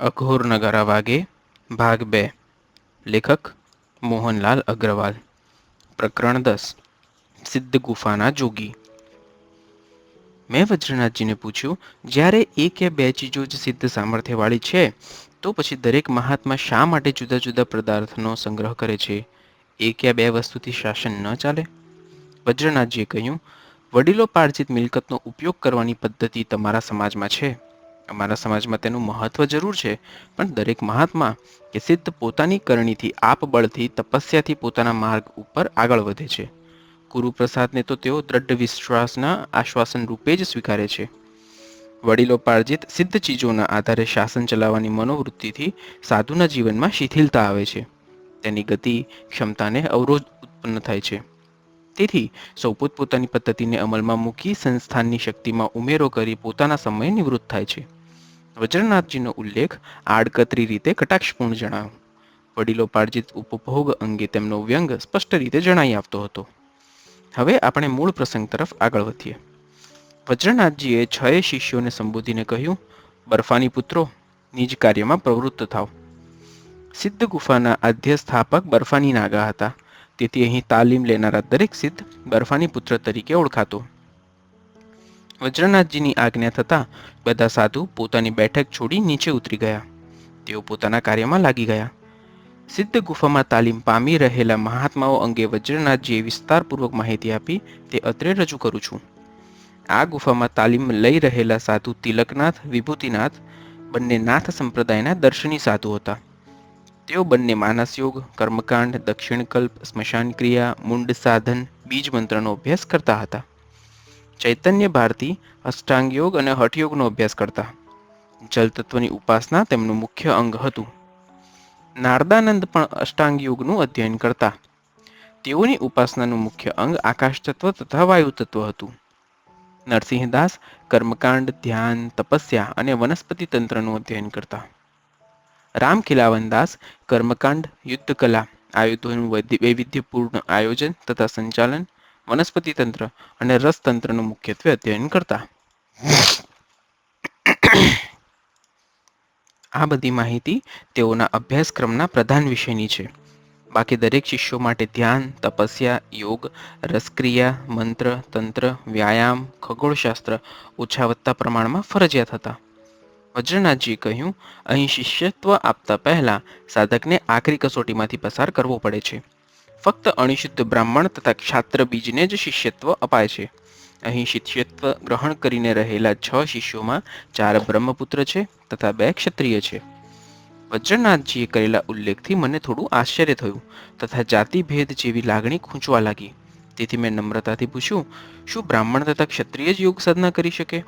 અઘોર નગારા વાગે, ભાગ બે. લેખક મોહનલાલ અગ્રવાલ. પ્રકરણ દસ. સિદ્ધ ગુફાના જોગી. મેં વજ્રનાથજીને પૂછ્યું, જ્યારે એક યા બે ચીજો જ સિદ્ધ સામર્થ્યવાળી છે, તો પછી દરેક મહાત્મા શા માટે જુદા જુદા પદાર્થનો સંગ્રહ કરે છે? એક યા બે વસ્તુથી શાસન ન ચાલે? વજ્રનાથજીએ કહ્યું, વડીલો પાર્જિત મિલકતનો ઉપયોગ કરવાની પદ્ધતિ તમારા સમાજમાં છે. અમારા સમાજમાં તેનું મહત્વ જરૂર છે, પણ દરેક મહાત્મા કે સિદ્ધ પોતાની કરણીથી આપબળથી તપસ્યાથી પોતાના માર્ગ ઉપર આગળ વધે છે. ગુરુપ્રસાદને તો તેઓ દ્રઢ વિશ્વાસના આશ્વાસન રૂપે જ સ્વીકારે છે. વડીલો પાર્જિત સિદ્ધ ચીજોના આધારે શાસન ચલાવવાની મનોવૃત્તિથી સાધુના જીવનમાં શિથિલતા આવે છે. તેની ગતિ, ક્ષમતાને અવરોધ ઉત્પન્ન થાય છે. તેથી, સૌ પોતપોતાની પદ્ધતિને અમલમાં મૂકી સંસ્થાનની શક્તિમાં ઉમેરો કરી પોતાના સમયે નિવૃત્ત થાય છે. વજ્રનાથજીનો ઉલ્લેખ આડકતરી રીતે કટાક્ષપૂર્ણ જણાયો. વડીલો પાર્જિત ઉપભોગ અંગે તેમનો વ્યંગ સ્પષ્ટ રીતે જણાઈ આપતો હતો. હવે આપણે મૂળ પ્રસંગ તરફ આગળ વધીએ. વજ્રનાથજીએ છ શિષ્યોને સંબોધીને કહ્યું, બરફાની પુત્રો, નિજ કાર્યમાં પ્રવૃત્ત થાવ. સિદ્ધ ગુફાના આદ્ય સ્થાપક બરફાની નાગા હતા. તેથી અહીં તાલીમ લેનારા દરેક સિદ્ધ બરફાની પુત્ર તરીકે ઓળખાતો. વજ્રનાથજીની આજ્ઞા થતાં બધા સાધુ પોતાની બેઠક છોડી નીચે ઉતરી ગયા. તેઓ પોતાના કાર્યમાં લાગી ગયા. સિદ્ધ ગુફામાં તાલીમ પામી રહેલા મહાત્માઓ અંગે વજ્રનાથજીએ વિસ્તારપૂર્વક માહિતી આપી તે અત્રે રજૂ કરું છું. આ ગુફામાં તાલીમ લઈ રહેલા સાધુ તિલકનાથ, વિભૂતિનાથ, બંને નાથ સંપ્રદાયના દર્શની સાધુ હતા. તેઓ બંને માનસયોગ કર્મકાંડ, દક્ષિણકલ્પ સ્મશાન ક્રિયા મુંડ સાધન, બીજ મંત્રનો અભ્યાસ કરતા હતા. ચૈતન્ય ભારતી અષ્ટાંગ યોગ અને હઠયોગનો અભ્યાસ કરતા. જલ તત્વની ઉપાસના તેમનું મુખ્ય અંગ હતું. નારદાનંદ પણ અષ્ટાંગ યોગનું અધ્યયન કરતા. તેઓની ઉપાસનાનું મુખ્ય અંગ આકાશ તત્વ તથા વાયુ તત્વ હતું. નરસિંહદાસ કર્મકાંડ, ધ્યાન, તપસ્યા અને વનસ્પતિ તંત્રનું અધ્યયન કરતા. રામ ખિલાવનદાસ કર્મકાંડ યુદ્ધ કલા આયુધોનું વૈવિધ્યપૂર્ણ આયોજન તથા સંચાલન વનસ્પતિ તંત્ર અને રસતંત્રનું મુખ્યત્વે અધ્યયન કરતા. આ બધી માહિતી તેઓના અભ્યાસક્રમના પ્રધાન વિષયની છે. બાકી દરેક શિષ્યો માટે ધ્યાન, તપસ્યા, યોગ, રસક્રિયા, મંત્ર, તંત્ર, વ્યાયામ, ખગોળશાસ્ત્ર ઓછા વધતા પ્રમાણમાં ફરજિયાત હતા. વજ્રનાથજીએ કહ્યું, અહીં શિષ્યત્વ આપતા પહેલા સાધકને આખરી કસોટીમાંથી પસાર કરવો પડે છે. ફક્ત અણિશુદ્ધ બ્રાહ્મણ તથા ક્ષાત્ર બીજને જ શિષ્યત્વ અપાય છે. અહીં શિષ્યત્વ ગ્રહણ કરીને રહેલા છ શિષ્યોમાં ચાર બ્રહ્મપુત્ર છે તથા બે ક્ષત્રિય છે. વજ્રનાથજીએ કરેલા ઉલ્લેખથી મને થોડું આશ્ચર્ય થયું તથા જાતિભેદ જેવી લાગણી ખૂંચવા લાગી. તેથી મેં નમ્રતાથી પૂછ્યું, શું બ્રાહ્મણ તથા ક્ષત્રિય જ યોગ સાધના કરી શકે?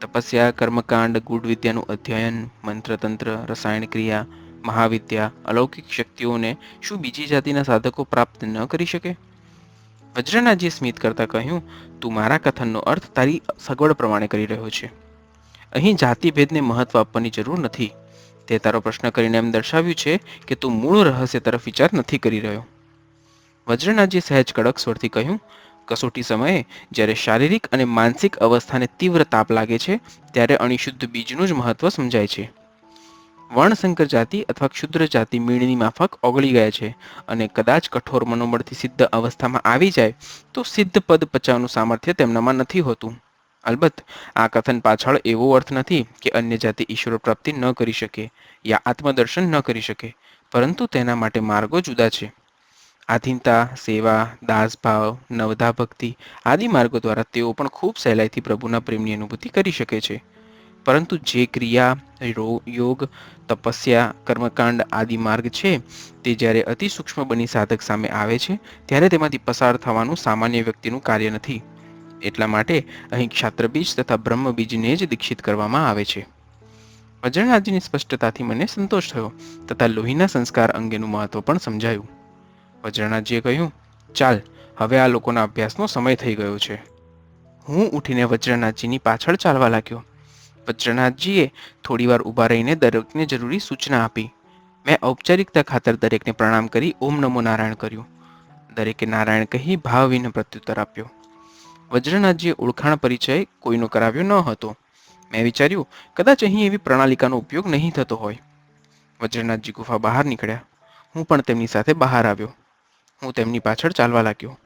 તપસ્યા, કર્મકાંડ ગુડ વિદ્યાનું અધ્યયન, મંત્રતંત્ર રસાયણ ક્રિયા મહાવિદ્યા અલૌકિક શક્તિઓને શું બીજી જાતિના સાધકો પ્રાપ્ત ન કરી શકે? વજ્રનાથજીએ સ્મિત કરતાં કહ્યું, તું મારા કથનનો અર્થ તારી સગવડ પ્રમાણે કરી રહ્યો છે. અહીં જાતિભેદને મહત્વ આપવાની જરૂર નથી. તે તારો પ્રશ્ન કરીને એમ દર્શાવ્યું છે કે તું મૂળ રહસ્ય તરફ વિચાર નથી કરી રહ્યો. વજ્રનાથજી સહેજ કડક સ્વરથી કહ્યું, કસોટી સમયે જ્યારે શારીરિક અને માનસિક અવસ્થાને તીવ્ર તાપ લાગે છે, ત્યારે અણિશુદ્ધ બીજનું જ મહત્વ સમજાય છે. વર્ણશંકર જાતિ અથવા ક્ષુદ્ર જાતિ મીણની માફક ઓગળી ગયા છે અને કદાચ કઠોર મનોબળથી સિદ્ધ અવસ્થામાં આવી જાય તો સિદ્ધ પદ પચાવનું સામર્થ્ય તેમનામાં નથી હોતું. અલબત્ત, આ કથન પાછળ એવો અર્થ નથી કે અન્ય જાતિ ઈશ્વર પ્રાપ્તિ ન કરી શકે યા આત્મદર્શન ન કરી શકે, પરંતુ તેના માટે માર્ગો જુદા છે. આધીનતા, સેવા, દાસભાવ નવધા ભક્તિ આદિ માર્ગો દ્વારા તેઓ પણ ખૂબ સહેલાઈથી પ્રભુના પ્રેમની અનુભૂતિ કરી શકે છે. પરંતુ જે ક્રિયા યોગ, તપસ્યા, કર્મકાંડ આદિ માર્ગ છે, તે જ્યારે અતિ સૂક્ષ્મ બની સાધક સામે આવે છે, ત્યારે તેમાંથી પસાર થવાનું સામાન્ય વ્યક્તિનું કાર્ય નથી. એટલા માટે અહીં ક્ષાત્રબીજ તથા બ્રહ્મબીજને જ દીક્ષિત કરવામાં આવે છે. વજ્રનાથજીની સ્પષ્ટતાથી મને સંતોષ થયો તથા લોહીના સંસ્કાર અંગેનું મહત્વ પણ સમજાયું. વજ્રનાથજીએ કહ્યું, ચાલ, હવે આ લોકોના અભ્યાસનો સમય થઈ ગયો છે. હું ઉઠીને વજ્રનાથજીની પાછળ ચાલવા લાગ્યો. વજ્રનાથજીએ થોડીવાર ઊભા રહીને દરેકને જરૂરી સૂચના આપી. મેં ઔપચારિકતા ખાતર દરેકને પ્રણામ કરી ઓમ નમો નારાયણ કર્યું. દરેકે નારાયણ કહી ભાવવિને પ્રત્યુત્તર આપ્યો. વજ્રનાથજીએ ઓળખાણ પરિચય કોઈનો કરાવ્યો ન હતો. મેં વિચાર્યું, કદાચ અહીં એવી પ્રણાલિકાનો ઉપયોગ નહીં થતો હોય. વજ્રનાથજી ગુફા બહાર નીકળ્યા. હું પણ તેમની સાથે બહાર આવ્યો. હું તેમની પાછળ ચાલવા લાગ્યો.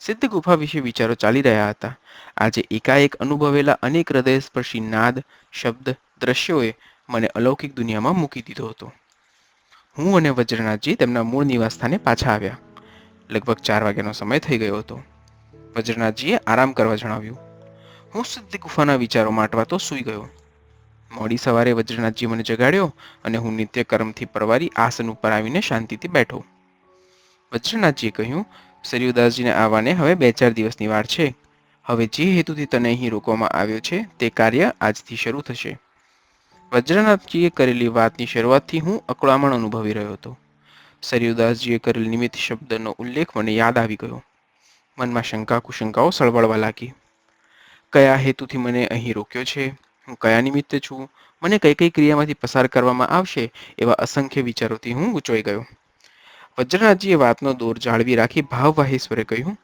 સિદ્ધ ગુફા વિશે વિચારો ચાલી રહ્યા હતા. આજે એકાએક અનુભવેલા અનેક હૃદયસ્પર્શી નાદ, શબ્દ, દ્રશ્યોએ મને અલૌકિક દુનિયામાં મૂકી દીધો હતો. હું અને વજ્રનાથજી તેમના મૂળ નિવાસસ્થાને પાછા આવ્યા. લગભગ ચાર વાગ્યાનો સમય થઈ ગયો હતો. વજ્રનાથજીએ આરામ કરવા જણાવ્યું. હું સિદ્ધ ગુફાના વિચારોમાં અટવાતો સૂઈ ગયો. મોડી સવારે વજ્રનાથજી મને જગાડ્યો અને હું નિત્યકર્મથી પરવારી આસન ઉપર આવીને શાંતિથી બેઠો. વજ્રનાથજીએ કહ્યું સરયુદાસજીને આવવાને હવે બે ચાર દિવસની વાર છે. હવે જે હેતુથી તને અહીં રોકવામાં આવ્યો છે તે કાર્ય આજથી શરૂ થશે. વજ્રનાથજીએ કરેલી વાતની શરૂઆતથી હું અકળામણ અનુભવી રહ્યો હતો. સરયુદાસજીએ કરેલ નિમિત્ત શબ્દનો ઉલ્લેખ મને યાદ આવી ગયો. મનમાં શંકા કુશંકાઓ સળવળવા લાગી. કયા હેતુથી મને અહીં રોક્યો છે? હું કયા નિમિત્તે છું? મને કઈ કઈ ક્રિયામાંથી પસાર કરવામાં આવશે? એવા અસંખ્ય વિચારોથી હું ગૂંચવાઈ ગયો. વજ્રનાથજીએ વાતનો દોર જાળવી રાખી ભાવવાહેશ્વરે કહ્યું,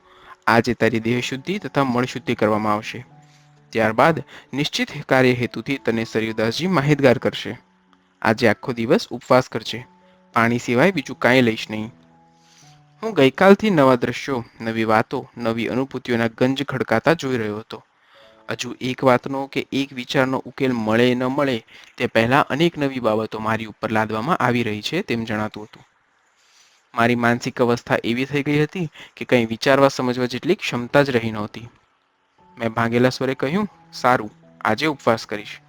આજે તારી દેહ શુદ્ધિ તથા મળ શુદ્ધિ કરવામાં આવશે. ત્યારબાદ નિશ્ચિત કાર્ય હેતુથી તને સરયુદાસજી માહિતગાર કરશે. આજે આખો દિવસ ઉપવાસ કરશે પાણી સિવાય બીજું કાંઈ લઈશ નહીં. હું ગઈકાલથી નવા દ્રશ્યો, નવી વાતો, નવી અનુભૂતિઓના ગંજ ખડકાતા જોઈ રહ્યો હતો. હજુ એક વાતનો કે એક વિચારનો ઉકેલ મળે ન મળે તે પહેલાં અનેક નવી બાબતો મારી ઉપર લાદવામાં આવી રહી છે તેમ જણાતું હતું. મારી માનસિક અવસ્થા એવી થઈ ગઈ હતી કે કંઈ વિચારવા સમજવા જેટલી ક્ષમતા જ રહી નહોતી. મેં ભાંગેલા સ્વરે કહ્યું, સારું, આજે ઉપવાસ કરીશ.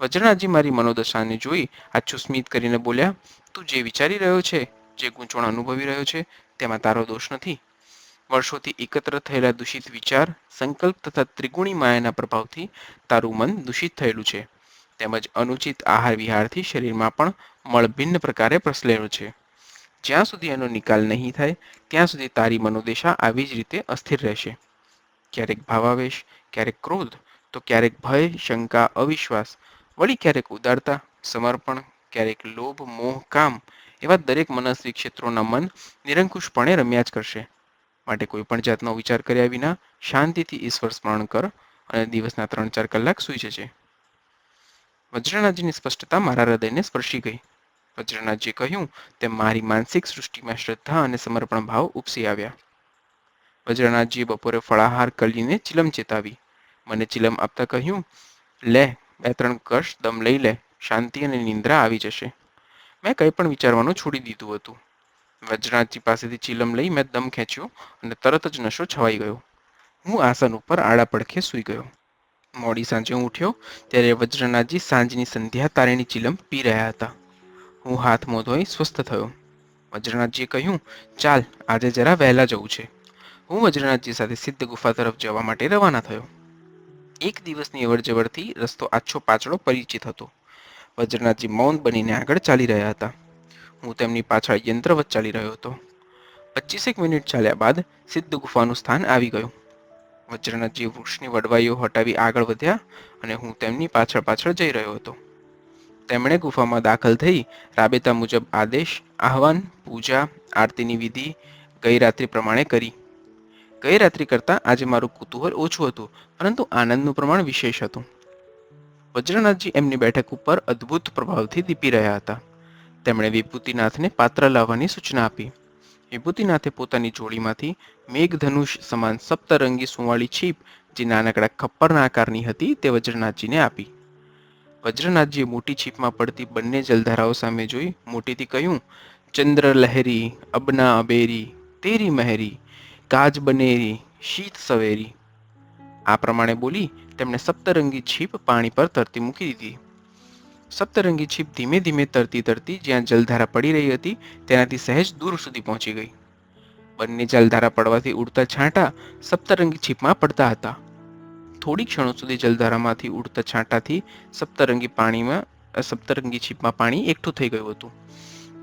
વજ્રનાથજી મારી મનોદશાને જોઈ આછું સ્મિત કરીને બોલ્યા, તું જે વિચારી રહ્યો છે, જે ગૂંચવણ અનુભવી રહ્યો છે, તેમાં તારો દોષ નથી. વર્ષોથી એકત્ર થયેલા દૂષિત વિચાર, સંકલ્પ તથા ત્રિગુણી માયાના પ્રભાવથી તારું મન દૂષિત થયેલું છે. તેમજ અનુચિત આહાર વિહારથી શરીરમાં પણ મળ ભિન્ન પ્રકારે પ્રસલેલો છે. જ્યાં સુધી એનો નિકાલ નહીં થાય, ત્યાં સુધી તારી મનોદશા આવી જ રીતે અસ્થિર રહેશે. ક્યારેક ભાવાવેશ, ક્યારેક ક્રોધ, તો ક્યારેક ભય, શંકા, અવિશ્વાસ, વળી ક્યારેક ઉદારતા, સમર્પણ, ક્યારેક લોભ, મોહ, કામ, એવા દરેક મનસ્વી ક્ષેત્રોના મન નિરંકુશપણે રમ્યા જ કરશે. માટે કોઈ પણ જાતનો વિચાર કર્યા વિના શાંતિથી ઈશ્વર સ્મરણ કર અને દિવસના ત્રણ ચાર કલાક સૂઈ જશે વજ્રનાથજીની સ્પષ્ટતા મારા હૃદયને સ્પર્શી ગઈ. વજ્રનાથજીએ કહ્યું, તેમ મારી માનસિક સૃષ્ટિમાં શ્રદ્ધા અને સમર્પણ ભાવ ઉપસી આવ્યા. વજ્રનાથજીએ બપોરે ફળાહાર કલીને ચિલમ ચેતાવી. મને ચિલમ આપતા કહ્યું, લે, બે ત્રણ કશ દમ લઈ લે, શાંતિ અને નિંદ્રા આવી જશે. મેં કંઈ પણ વિચારવાનું છોડી દીધું હતું. વજ્રનાથજી પાસેથી ચિલમ લઈ મેં દમ ખેંચ્યો અને તરત જ નશો છવાઈ ગયો. હું આસન ઉપર આડા પડખે સૂઈ ગયો. મોડી સાંજે હું ઉઠ્યો, ત્યારે વજ્રનાથજી સાંજની સંધ્યા તારેની ચિલમ પી રહ્યા હતા. હું હાથ મોં ધોઈ સ્વસ્થ થયો. વજ્રનાથજીએ કહ્યું, ચાલ, આજે જરા વહેલા જવું છે. હું વજ્રનાથજી સાથે સિદ્ધ ગુફા તરફ જવા માટે રવાના થયો. એક દિવસની અવરજવરથી રસ્તો આછો પાછળો પરિચિત હતો. વજ્રનાથજી મૌન બનીને આગળ ચાલી રહ્યા હતા. હું તેમની પાછળ યંત્રવત ચાલી રહ્યો હતો. પચીસેક મિનિટ ચાલ્યા બાદ સિદ્ધ ગુફાનું સ્થાન આવી ગયું. વજ્રનાથજી વૃક્ષની વડવાઈઓ હટાવી આગળ વધ્યા અને હું તેમની પાછળ પાછળ જઈ રહ્યો હતો. તેમણે ગુફામાં દાખલ થઈ રાબેતા મુજબ આદેશ, આહવાન, પૂજા, આરતીની વિધિ ગઈ રાત્રિ પ્રમાણે કરી. ગઈ રાત્રિ કરતાં આજે મારું કુતૂહલ ઓછું હતું, પરંતુ આનંદનું પ્રમાણ વિશેષ હતું. વજ્રનાથજી એમની બેઠક ઉપર અદ્ભુત પ્રભાવથી દીપી રહ્યા હતા. તેમણે વિભૂતિનાથને પાત્ર લાવવાની સૂચના આપી. વિભૂતિનાથે પોતાની જોડીમાંથી મેઘધનુષ સમાન સપ્તરંગી સુંવાળી છીપ, જે નાનકડા ખપ્પરના આકારની હતી, તે વજ્રનાથજીને આપી. વજ્રનાથજીએ મોટી છીપમાં પડતી બંને જલધારાઓ સામે જોઈ મોટીથી કહ્યું, ચંદ્ર લહેરી, અબના અબેરી, તેરી મહેરી કાજ બનેરી, શીત સવેરી. આ પ્રમાણે બોલી તેમણે સપ્તરંગી છીપ પાણી પર તરતી મૂકી દીધી. સપ્તરંગી છીપ ધીમે ધીમે તરતી તરતી જ્યાં જલધારા પડી રહી હતી, તેનાથી સહેજ દૂર સુધી પહોંચી ગઈ. બંને જલધારા પડવાથી ઉડતા છાંટા સપ્તરંગી છીપમાં પડતા હતા. થોડી ક્ષણો સુધી જલધારામાંથી ઉડતા છાંટાથી સપ્તરંગી પાણીમાં સપ્તરંગી છીપમાં પાણી એકઠું થઈ ગયું હતું.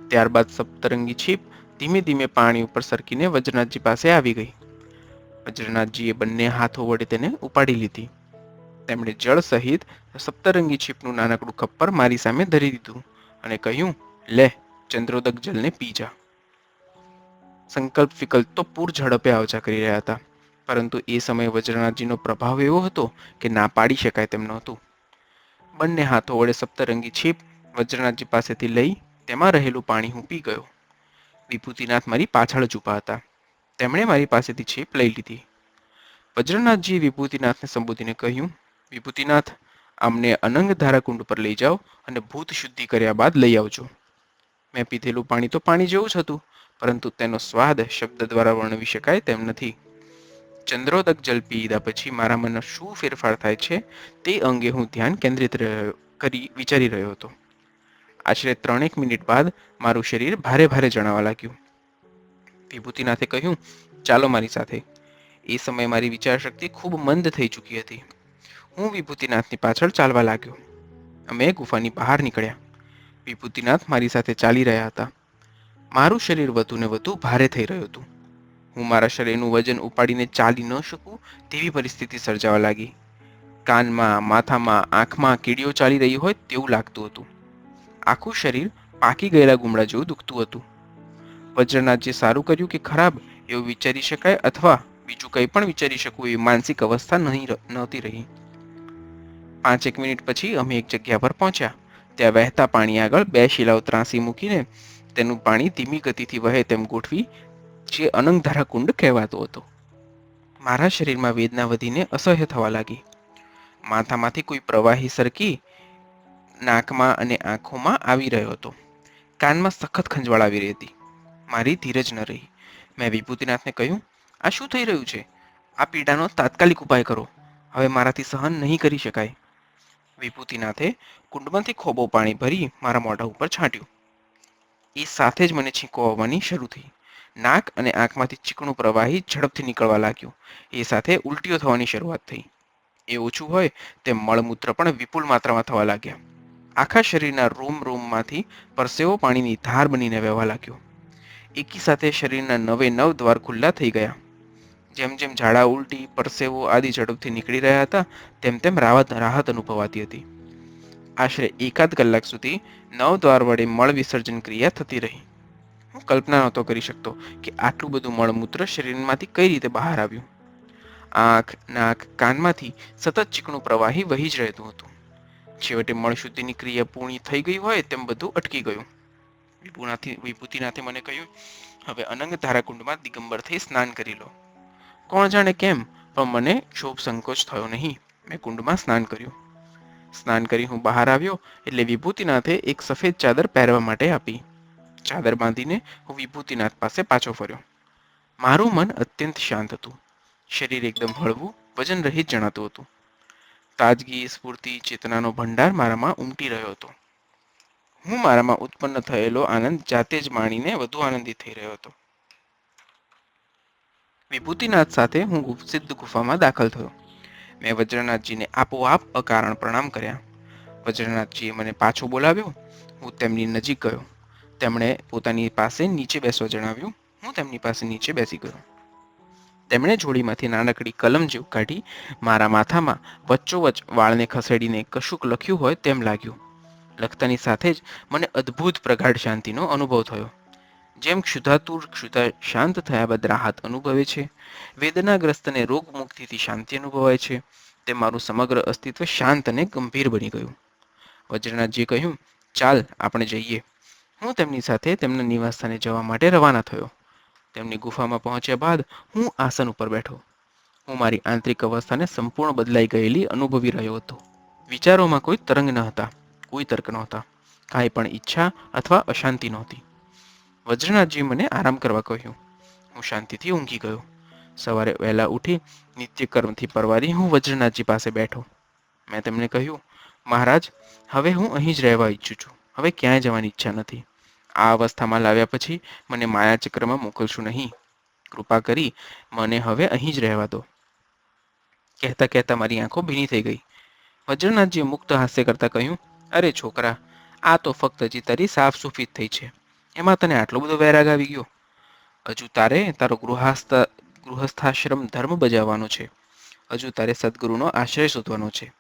ત્યારબાદ સપ્તરંગી છીપ ધીમે ધીમે પાણી ઉપર સરકીને વજ્રનાથજી પાસે આવી ગઈ. વજ્રનાથજીએ બંને હાથો વડે તેને ઉપાડી લીધી. તેમણે જળ સહિત સપ્તરંગી છીપનું નાનકડું ખપ્પર મારી સામે ધરી દીધું અને કહ્યું, લે, ચંદ્રોદક જલને પી જા. સંકલ્પ વિકલ્પ તો પૂર ઝડપે આવજા કરી રહ્યા હતા. પરંતુ એ સમયે વજ્રનાથજીનો પ્રભાવ એવો હતો કે ના પાડી શકાય તેમ નહોતું. બંને હાથો વડે સપ્તરંગી છીપ વજ્રનાથજી પાસેથી લઈ તેમાં રહેલું પાણી હું પી ગયો. વિભૂતિનાથ મારી પાછળ જ ઊભા હતા. તેમણે મારી પાસેથી છીપ લઈ લીધી. વજ્રનાથજીએ વિભૂતિનાથને સંબોધીને કહ્યું, વિભૂતિનાથ, આમને અનંગ ધારાકુંડ પર લઈ જાઓ અને ભૂત શુદ્ધિ કર્યા બાદ લઈ આવજો. મેં પીધેલું પાણી તો પાણી જેવું જ હતું, પરંતુ તેનો સ્વાદ શબ્દ દ્વારા વર્ણવી શકાય તેમ નથી. ચંદ્રોદક જલ પી લીધા પછી મારા મનમાં શું ફેરફાર થાય છે તે અંગે હું ધ્યાન કેન્દ્રિત કરી વિચારી રહ્યો હતો. આશરે ત્રણેક મિનિટ બાદ મારું શરીર ભારે ભારે જણાવા લાગ્યું. વિભૂતિનાથે કહ્યું, ચાલો મારી સાથે. એ સમયે મારી વિચારશક્તિ ખૂબ મંદ થઈ ચૂકી હતી. હું વિભૂતિનાથની પાછળ ચાલવા લાગ્યો. અમે ગુફાની બહાર નીકળ્યા. વિભૂતિનાથ મારી સાથે ચાલી રહ્યા હતા. મારું શરીર વધુ ને વધુ ભારે થઈ રહ્યું હતું. હું મારા શરીરનું વજન ઉપાડીને ચાલી ન શકું તેવી પરિસ્થિતિ સર્જાવા લાગી. કાનમાં, માથામાં, આંખમાં કીડીઓ ચાલી રહી હોય તેવું લાગતું હતું. આખું શરીર પાકી ગયેલા ગુમડા જેવું દુખતું હતું. વજ્રનાથજી સારું કર્યું કે ખરાબ એવું વિચારી શકાય અથવા બીજું કંઈ પણ વિચારી શકું એવી માનસિક અવસ્થા નહીં નહોતી રહી. પાંચેક મિનિટ પછી અમે એક જગ્યા પર પહોંચ્યા. ત્યાં વહેતા પાણી આગળ બે શિલાઓ ત્રાસી મૂકીને તેનું પાણી ધીમી ગતિથી વહે તેમ ગોઠવી જે અનંગધારા કુંડ કહેવાતો હતો. મારા શરીરમાં વેદના વધીને અસહ્ય થવા લાગી. માથામાંથી કોઈ પ્રવાહી સરકી નાકમાં અને આંખોમાં આવી રહ્યો હતો. કાનમાં સખત ખંજવાળ આવી રહી હતી મારી ધીરજ ન રહી. મેં વિભૂતિનાથને કહ્યું, આ શું થઈ રહ્યું છે? આ પીડાનો તાત્કાલિક ઉપાય કરો. હવે મારાથી સહન નહીં કરી શકાય. વિભૂતિનાથે કુંડમાંથી ખોબો પાણી ભરી મારા મોઢા ઉપર છાંટ્યું. એ સાથે જ મને છીંકો આવવાની શરૂ થઈ. નાક અને આંખમાંથી ચીકણું પ્રવાહી ઝડપથી નીકળવા લાગ્યું. એ સાથે ઉલટીઓ થવાની શરૂઆત થઈ. એ ઓછું હોય તેમ મળમૂત્ર પણ વિપુલ માત્રામાં થવા લાગ્યા. આખા શરીરના રોમ રોમમાંથી પરસેવો પાણીની ધાર બનીને વહેવા લાગ્યો. એકી સાથે શરીરના નવે નવ દ્વાર ખુલ્લા થઈ ગયા. જેમ જેમ ઝાડા ઉલટી, પરસેવો આદિ ઝડપથી નીકળી રહ્યા હતા, તેમ તેમ રાહત રાહત અનુભવાતી હતી. આશરે એકાદ કલાક સુધી નવ દ્વાર વડે મળ વિસર્જન ક્રિયા થતી રહી. હું કલ્પના નહોતો કરી શકતો કે આટલું બધું મળમૂત્ર શરીરમાંથી કઈ રીતે બહાર આવ્યું. આંખ, નાક, કાનમાંથી સતત ચીકણું પ્રવાહી વહી જ રહેતું હતું. છેવટે મળશુદ્ધિની ક્રિયા પૂર્ણ થઈ ગઈ હોય તેમ બધું અટકી ગયું. વિભૂનાથી વિભૂતિનાથે મને કહ્યું, હવે અનંગ ધારાકુંડમાં દિગંબર થઈ સ્નાન કરી લો. કોણ જાણે કેમ? પણ મને ક્ષોભ સંકોચ થયો નહીં. મેં કુંડમાં સ્નાન કર્યું. સ્નાન કરી હું બહાર આવ્યો એટલે વિભૂતિનાથે એક સફેદ ચાદર પહેરવા માટે આપી. ચાદર બાંધીને હું વિભૂતિનાથ પાસે પાછો ફર્યો. મારું મન અત્યંત શાંત હતું. શરીર એકદમ હળવું, વજન રહિત જણાતું હતું. તાજગી, સ્ફૂર્તિ, ચેતનાનો ભંડાર મારામાં ઉમટી રહ્યો હતો. હું મારામાં ઉત્પન્ન થયેલો આનંદ જાતે જ માણીને વધુ આનંદિત થઈ રહ્યો હતો. વિભૂતિનાથ સાથે હું સિદ્ધ ગુફામાં દાખલ થયો. મેં વજ્રનાથજીને આપોઆપ અકારણ પ્રણામ કર્યા. વજ્રનાથજીએ મને પાછો બોલાવ્યો. હું તેમની નજીક ગયો. તેમણે પોતાની પાસે નીચે બેસવા જણાવ્યું, હું તેમની પાસે નીચે બેસી ગયો. તેમણે જોડીમાંથી નાનકડી કલમ જેવું કાઢી મારા માથામાં વચ્ચોવચ વાળને ખસેડીને કશુંક લખ્યું હોય તેમ લાગ્યું. લખતાની સાથે જ મને અદ્ભુત પ્રગાઢ શાંતિનો અનુભવ થયો. જેમ ક્ષુધાતુર ક્ષુધા શાંત થયા બાદ રાહત અનુભવે છે, વેદનાગ્રસ્તને રોગ મુક્તિથી શાંતિ અનુભવાય છે, તે મારું સમગ્ર અસ્તિત્વ શાંત અને ગંભીર બની ગયું. વજ્રનાથજીએ કહ્યું, ચાલ, આપણે જઈએ. હું તેમની સાથે તેમના નિવાસસ્થાને જવા માટે રવાના થયો. તેમની ગુફામાં પહોંચ્યા બાદ હું આસન ઉપર બેઠો. હું મારી આંતરિક અવસ્થાને સંપૂર્ણ બદલાઈ ગયેલી અનુભવી રહ્યો હતો. વિચારોમાં કોઈ તરંગ ન હતા, કોઈ તર્ક નહોતા, કાંઈ પણ ઈચ્છા અથવા અશાંતિ નહોતી. વજ્રનાથજી મને આરામ કરવા કહ્યું. હું શાંતિથી ઊંઘી ગયો. સવારે વહેલા ઉઠી નિત્યકર્મથી પરવારી હું વજ્રનાથજી પાસે બેઠો. મેં તેમને કહ્યું, મહારાજ, હવે હું અહીં જ રહેવા ઈચ્છું છું. હવે ક્યાંય જવાની ઈચ્છા નથી. આ અવસ્થામાં લાવ્યા પછી મને માયાચક્રમાં મોકલશું નહીં. કૃપા કરી મને હવે અહીં જ રહેવા દો. કહેતા કહેતા મારી આંખો ભીની થઈ ગઈ. વજ્રનાથજીએ મુક્ત હાસ્ય કરતા કહ્યું, અરે છોકરા, આ તો ફક્ત હજી તારી સાફ સુફી થઈ છે. એમાં તને આટલો બધો વૈરાગ આવી ગયો? હજુ તારે તારો ગૃહસ્થ, ગૃહસ્થાશ્રમ ધર્મ બજાવવાનો છે. હજુ તારે સદગુરુનો આશ્રય શોધવાનો છે.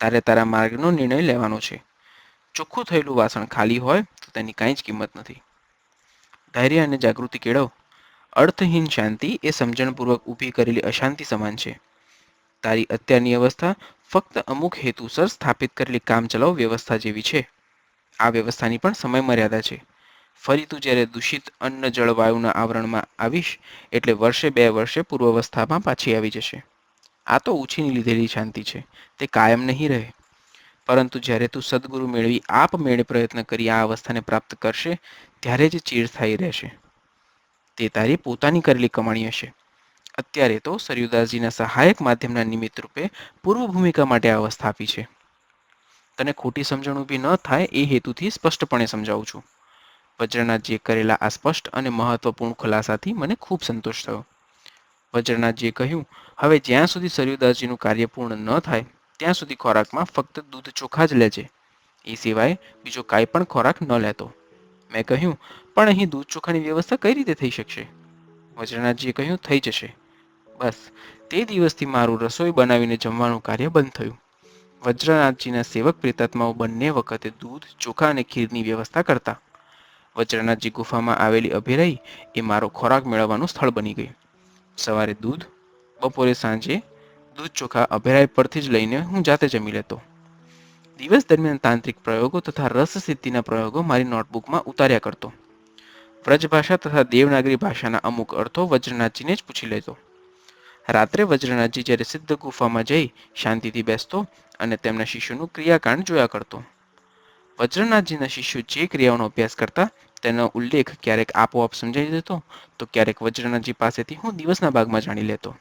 તારે તારા માર્ગનો નિર્ણય લેવાનો છે. ચોખ્ખું થયેલું વાસણ ખાલી હોય તો તેની કાંઈ જ કિંમત નથી. ધૈર્ય અને જાગૃતિ કેળવ. અર્થહીન શાંતિ એ સમજણપૂર્વક ઊભી કરેલી અશાંતિ સમાન છે. તારી અત્યારની અવસ્થા ફક્ત અમુક હેતુસર સ્થાપિત કરેલી કામચલાઉ વ્યવસ્થા જેવી છે. આ વ્યવસ્થાની પણ સમય મર્યાદા છે. ફરી તું જ્યારે દૂષિત અન્ન જળવાયુના આવરણમાં આવીશ એટલે વર્ષે બે વર્ષે પૂર્વાવસ્થામાં પાછી આવી જશે. આ તો ઉછીની લીધેલી શાંતિ છે. તે કાયમ નહીં રહે. પરંતુ જ્યારે તું સદગુરુ મેળવી આપ મેળે પ્રયત્ન કરી આ અવસ્થાને પ્રાપ્ત કરશે, ત્યારે જ ચીરસ્થાયી રહેશે. તે તારી પોતાની કરેલી કમાણી હશે. અત્યારે તો સરયુદાસજીના સહાયક માધ્યમના નિમિત્ત રૂપે પૂર્વ ભૂમિકા માટે આ અવસ્થા આપી છે. તને ખોટી સમજણ ઊભી ન થાય એ હેતુથી સ્પષ્ટપણે સમજાવું છું. વજ્રનાથજીએ કરેલા આ સ્પષ્ટ અને મહત્વપૂર્ણ ખુલાસાથી મને ખૂબ સંતોષ થયો. વજ્રનાથજીએ કહ્યું, હવે જ્યાં સુધી સરયુદાસજીનું કાર્ય પૂર્ણ ન થાય ત્યાં સુધી ખોરાકમાં ફક્ત દૂધ ચોખા જ લેજે એ સિવાય બીજો કાંઈ પણ ખોરાક ન લેતો. મેં કહ્યું, પણ અહીં દૂધ ચોખાની વ્યવસ્થા કઈ રીતે થઈ શકશે? વજ્રનાથજીએ કહ્યું, થઈ જશે. બસ, તે દિવસથી મારું રસોઈ બનાવીને જમવાનું કાર્ય બંધ થયું. વજ્રનાથજીના સેવક પ્રેતાત્માઓ બંને વખતે દૂધ, ચોખા અને ખીરની વ્યવસ્થા કરતા. વજ્રનાથજી ગુફામાં આવેલી અભિરાઈ એ મારો ખોરાક મેળવવાનું સ્થળ બની ગઈ. સવારે દૂધ, બપોરે સાંજે દૂધ ચોખા અભિરાય પરથી જ લઈને હું જાતે જમી લેતો. દિવસ દરમિયાન તાંત્રિક પ્રયોગો તથા રસ સિદ્ધિના પ્રયોગો મારી નોટબુકમાં ઉતાર્યા કરતો. વ્રજભાષા તથા દેવનાગરી ભાષાના અમુક અર્થો વજ્રનાથજીને જ પૂછી લેતો. રાત્રે વજ્રનાથજી જ્યારે સિદ્ધ ગુફામાં જઈ શાંતિથી બેસતો અને તેમના શિષ્યોનું ક્રિયાકાંડ જોયા કરતો. વજ્રનાથજીના શિષ્યો જે ક્રિયાઓનો અભ્યાસ કરતા તેનો ઉલ્લેખ ક્યારેક આપોઆપ સમજાઈ જતો તો ક્યારેક વજ્રનાથજી પાસેથી હું દિવસના ભાગમાં જાણી લેતો.